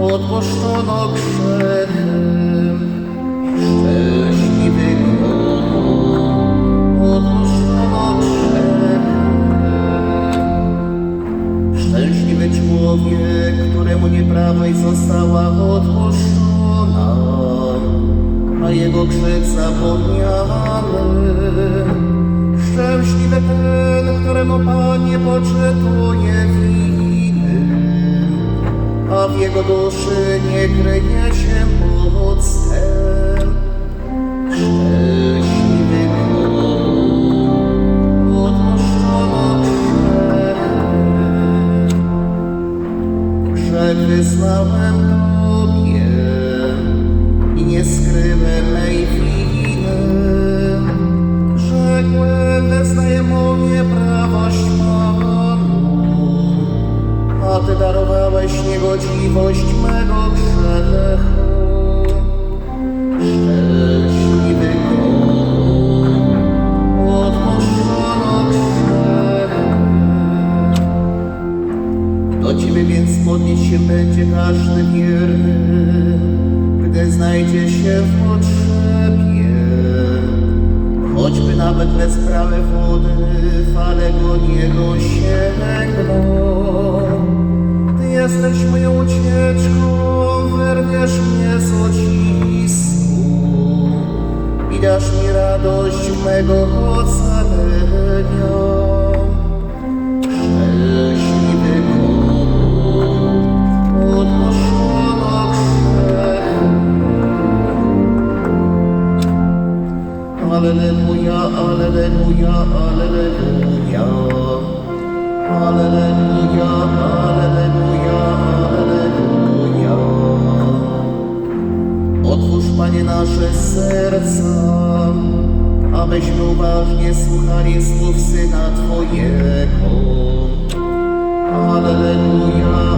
odpuszczono grzechem. Szczęśliwy komu odpuszczono grzechem. Szczęśliwy człowiek, któremu nieprawość została odpuszczona, a jego grzech zapomniany. Szczęśliwy ten, któremu Pan nie poczytuje winy, a w jego duszy nie kryje się podstęp. Szczęśliwy komu odpuszczono grzech. Grzech wyznałem Tobie i nie skryłem mej winy. Rzekłem, wyznaję Panu, a Ty darowałeś niegodziwość mego grzechu. Szczęśliwy komu odpuszczono grzech. Do Ciebie więc modlić się będzie każdy wierny, gdy znajdzie się w potrzebie. Choćby nawet bez prawej wody, jesteś moją ucieczką, wyrwiesz mnie z ucisku i dasz mi radość mego ocalenia. Szczęśliwy komu odpuszczono grzech. Alleluja, alleluja, alleluja. Alleluja, alleluja, nasze serca, abyśmy uważnie słuchali słów Syna Twojego. Alleluja.